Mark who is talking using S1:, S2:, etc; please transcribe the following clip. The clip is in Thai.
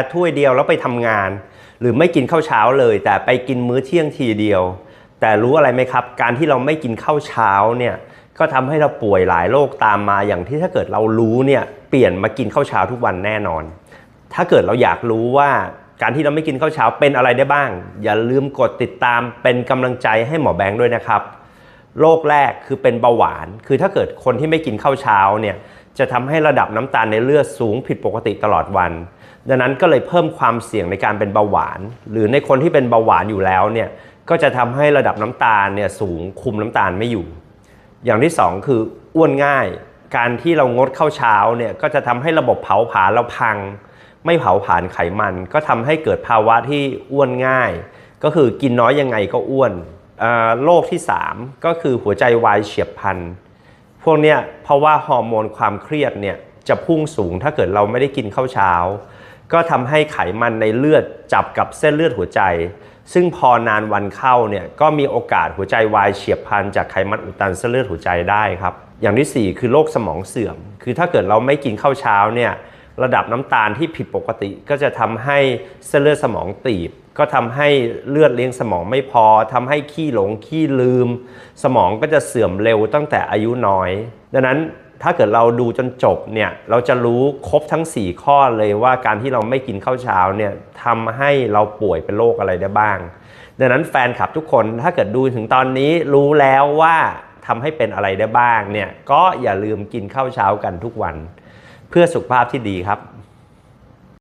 S1: ฟถ้วยเดียวแล้วไปทำงาน หรือไม่กินข้าวเช้าเลย แต่ไปกินมื้อเที่ยงทีเดียว แต่รู้อะไรไหมครับ การที่เราไม่กินข้าวเช้าเนี่ยก็ทำให้เราป่วยหลายโรคตามมาอย่างที่ถ้าเกิดเรารู้เนี่ยเปลี่ยนมากินข้าวเช้าทุกวันแน่นอน ถ้าเกิดเราอยากรู้ว่าการที่เราไม่กินข้าวเช้าเป็นอะไรได้บ้าง อย่าลืมกดติดตามเป็นกำลังใจให้หมอแบงค์ด้วยนะครับโรคแรกคือเป็นเบาหวาน คือถ้าเกิดคนที่ไม่กินข้าวเช้าเนี่ย จะทำให้ระดับน้ำตาลในเลือดสูงผิดปกติตลอดวัน ดังนั้นก็เลยเพิ่มความเสี่ยงในการเป็นเบาหวาน หรือในคนที่เป็นเบาหวานอยู่แล้วเนี่ยก็จะทำให้ระดับน้ำตาลเนี่ยสูงคุมน้ำตาลไม่อยู่ อย่างที่สองคืออ้วนง่าย การที่เรางดข้าวเช้าเนี่ยก็จะทำให้ระบบเผาผลาญเราพัง ไม่เผาผลาญไขมัน ก็ทำให้เกิดภาวะที่อ้วนง่าย ก็คือกินน้อยยังไงก็อ้วนโรคที่ 3 ก็คือหัวใจวายเฉียบพลัน พวกเนี้ยเพราะว่าฮอร์โมนความเครียดเนี่ยจะพุ่งสูงถ้าเกิดเราไม่ได้กินข้าวเช้า ก็ทำให้ไขมันในเลือดจับกับเส้นเลือดหัวใจ ซึ่งพอนานวันเข้าเนี่ยก็มีโอกาสหัวใจวายเฉียบพลันจากไขมันอุดตันเส้นเลือดหัวใจได้ครับอย่างที่ 4 คือโรคสมองเสื่อม คือถ้าเกิดเราไม่กินข้าวเช้าเนี่ย ระดับน้ำตาลที่ผิดปกติ ก็จะทำให้เส้นเลือดสมองตีบ ก็ทำให้เลือดเลี้ยงสมองไม่พอทำให้ขี้หลงขี้ลืม สมองก็จะเสื่อมเร็วตั้งแต่อายุน้อย ดังนั้นถ้าเกิดเราดูจนจบเนี่ยเราจะรู้ครบทั้ง 4 ข้อเลยว่าการที่เราไม่กินข้าวเช้าเนี่ยทำให้เราป่วยเป็นโรคอะไรได้บ้าง ดังนั้นแฟนคลับทุกคนถ้าเกิดดูถึงตอนนี้รู้แล้วว่าทำให้เป็นอะไรได้บ้างเนี่ยก็อย่าลืมกินข้าวเช้ากันทุกวัน เพื่อสุขภาพที่ดีครับ